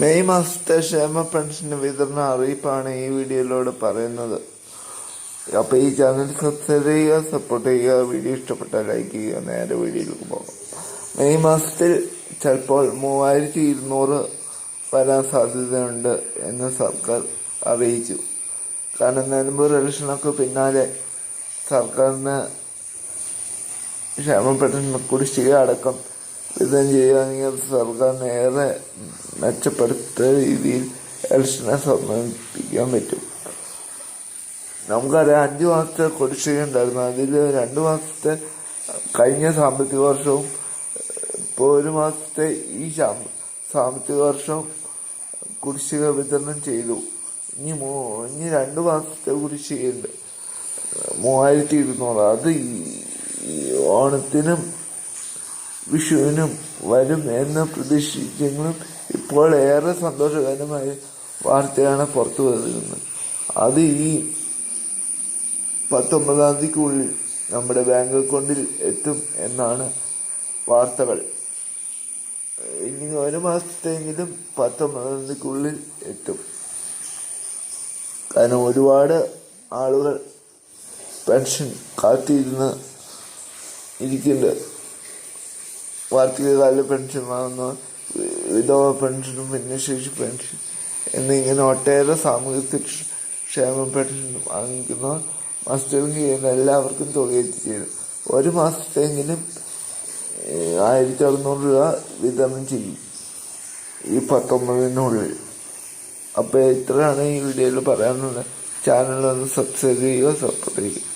May മാസത്തെ ക്ഷേമ pension വിതരണ അറിയിപ്പാണ് ഈ വീഡിയോയിലൂടെ പറയുന്നത്. അപ്പോൾ ഈ ചാനൽ സബ്സ്ക്രൈബ് ചെയ്യുക സപ്പോർട്ട് ചെയ്യുക വീഡിയോ ഇഷ്ടപ്പെട്ടാൽ ലൈക്ക് ചെയ്യുക നേരെ വീഡിയോയിലേക്ക് പോകാം. മെയ് മാസത്തിൽ ചിലപ്പോൾ മൂവായിരത്തി ഇരുന്നൂറ് വരാൻ സാധ്യതയുണ്ട് എന്ന് സർക്കാർ അറിയിച്ചു. കാരണം നിലമ്പൂർ ഇലക്ഷനൊക്കെ പിന്നാലെ സർക്കാരിന് ക്ഷേമ പെൻഷൻ കുടിശ്ശിക അടക്കം വിതരണം ചെയ്യുകയാണെങ്കിൽ സർക്കാരിന് ഏറെ മെച്ചപ്പെടുത്ത രീതിയിൽ എലക്ഷനെ സമർപ്പിക്കാൻ പറ്റും. നമുക്കറിയാം അഞ്ചു മാസത്തെ കുടിശ്ശിക ഉണ്ടായിരുന്നു. അതിൽ രണ്ട് മാസത്തെ കഴിഞ്ഞ സാമ്പത്തിക വർഷവും ഇപ്പോൾ ഒരു മാസത്തെ ഈ സാമ്പത്തിക വർഷം കുടിശ്ശിക വിതരണം ചെയ്തു. ഇനി മൂ ഇനി രണ്ട് മാസത്തെ കുടിശ്ശികയുണ്ട് മൂവായിരത്തി ഇരുന്നൂറ്. അത് ഈ ഓണത്തിനും വിഷുവിനും വരും എന്ന് പ്രതീക്ഷിച്ചെങ്കിലും ഇപ്പോൾ ഏറെ സന്തോഷകരമായ വാർത്തയാണ് പുറത്തു വരുന്നത്. അത് ഈ പത്തൊമ്പതാം തീയതിക്കുള്ളിൽ നമ്മുടെ ബാങ്ക് അക്കൗണ്ടിൽ എത്തും എന്നാണ് വാർത്തകൾ. ഇനി ഒരു മാസത്തെങ്കിലും പത്തൊമ്പതാം തീയതിക്കുള്ളിൽ എത്തും. കാരണം ഒരുപാട് ആളുകൾ പെൻഷൻ കാത്തിരുന്ന് ഇരിക്കുന്നുണ്ട്. വാർഷികകാല പെൻഷൻ വാങ്ങുന്ന. വിധവ പെൻഷനും ഭിന്നശേഷി പെൻഷൻ എന്നിങ്ങനെ ഒട്ടേറെ സുരക്ഷ- ക്ഷേമ പെൻഷൻ വാങ്ങിക്കുന്ന. മാസ്റ്ററിംഗ് ചെയ്യുന്ന എല്ലാവർക്കും തുക എത്തിച്ചേരും ഒരു മാസത്തെങ്കിലും ആയിരത്തി അറുന്നൂറ് രൂപ വിതരണം ചെയ്യും ഈ പത്തൊമ്പതിനുള്ളിൽ. അപ്പോൾ ഇത്രയാണ് ഈ വീഡിയോയിൽ പറയാനുള്ളത്? ചാനൽ ഒന്ന് സബ്സ്ക്രൈബ് ചെയ്യുക സപ്പോർട്ട് ചെയ്യുക.